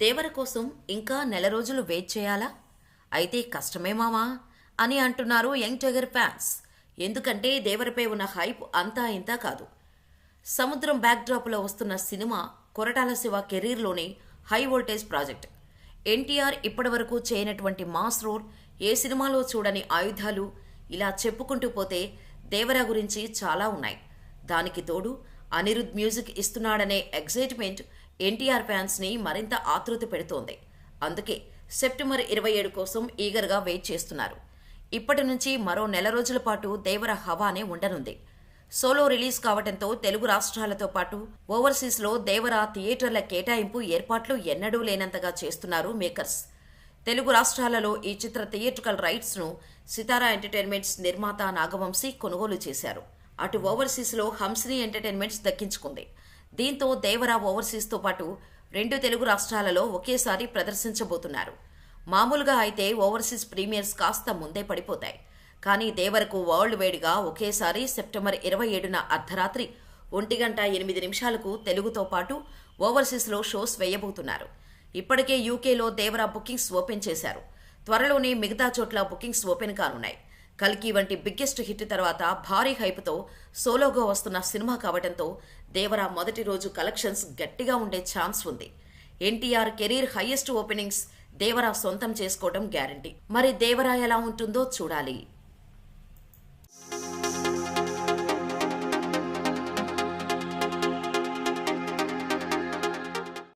దేవర కోసం ఇంకా నెల రోజులు వెయిట్ చేయాలా? అయితే కష్టమే మామా అని అంటున్నారు యంగ్ టైగర్ ఫ్యాన్స్. ఎందుకంటే దేవరపై ఉన్న హైప్ అంతా ఇంతా కాదు. సముద్రం బ్యాక్డ్రాప్లో వస్తున్న సినిమా కొరటాల శివ కెరీర్లోని హై వోల్టేజ్ ప్రాజెక్ట్. ఎన్టీఆర్ ఇప్పటివరకు చేయనటువంటి మాస్ రోడ్ ఏ సినిమాలో చూడని ఆయుధాలు ఇలా చెప్పుకుంటూ పోతే దేవరా గురించి చాలా ఉన్నాయి. దానికి తోడు అనిరుద్ మ్యూజిక్ ఇస్తున్నాడనే ఎగ్జైట్మెంట్ ఎన్టీఆర్ ఫ్యాన్స్ని మరింత ఆతృత పెడుతోంది. అందుకే సెప్టెంబర్ ఇరవై ఏడు కోసం ఈగర్గా వెయిట్ చేస్తున్నారు. ఇప్పటి నుంచి మరో నెల రోజుల పాటు దేవర హవానే ఉండనుంది. సోలో రిలీజ్ కావడంతో తెలుగు రాష్ట్రాలతో పాటు ఓవర్సీస్లో దేవర థియేటర్ల కేటాయింపు ఏర్పాట్లు ఎన్నడూ లేనంతగా చేస్తున్నారు మేకర్స్. తెలుగు రాష్ట్రాలలో ఈ చిత్ర థియేట్రికల్ రైట్స్ను సితారా ఎంటర్టైన్మెంట్స్ నిర్మాత నాగవంశీ కొనుగోలు చేశారు. అటు ఓవర్సీస్లో హంసిని ఎంటర్టైన్మెంట్స్ దక్కించుకుంది. దీంతో దేవరా ఓవర్సీస్తో పాటు రెండు తెలుగు రాష్ట్రాలలో ఒకేసారి ప్రదర్శించబోతున్నారు. మామూలుగా అయితే ఓవర్సీస్ ప్రీమియర్స్ కాస్త ముందే పడిపోతాయి. కానీ దేవరకు వరల్డ్ వైడ్గా ఒకేసారి సెప్టెంబర్ ఇరవై ఏడున అర్ధరాత్రి ఒంటి గంట ఎనిమిది నిమిషాలకు తెలుగుతో పాటు ఓవర్సీస్లో షోస్ వేయబోతున్నారు. ఇప్పటికే యూకేలో దేవరా బుకింగ్స్ ఓపెన్ చేశారు. త్వరలోనే మిగతా చోట్ల బుకింగ్స్ ఓపెన్ కానున్నాయి. కల్కి వంటి బిగ్గెస్ట్ హిట్ తర్వాత భారీ హైప్తో సోలోగా వస్తున్న సినిమా కావడంతో దేవరా మొదటి రోజు కలెక్షన్స్ గట్టిగా ఉండే ఛాన్స్ ఉంది. NTR career highest openings Devara సొంతం చేసుకోవడం గ్యారంటీ. మరి దేవరా ఎలా ఉంటుందో చూడాలి.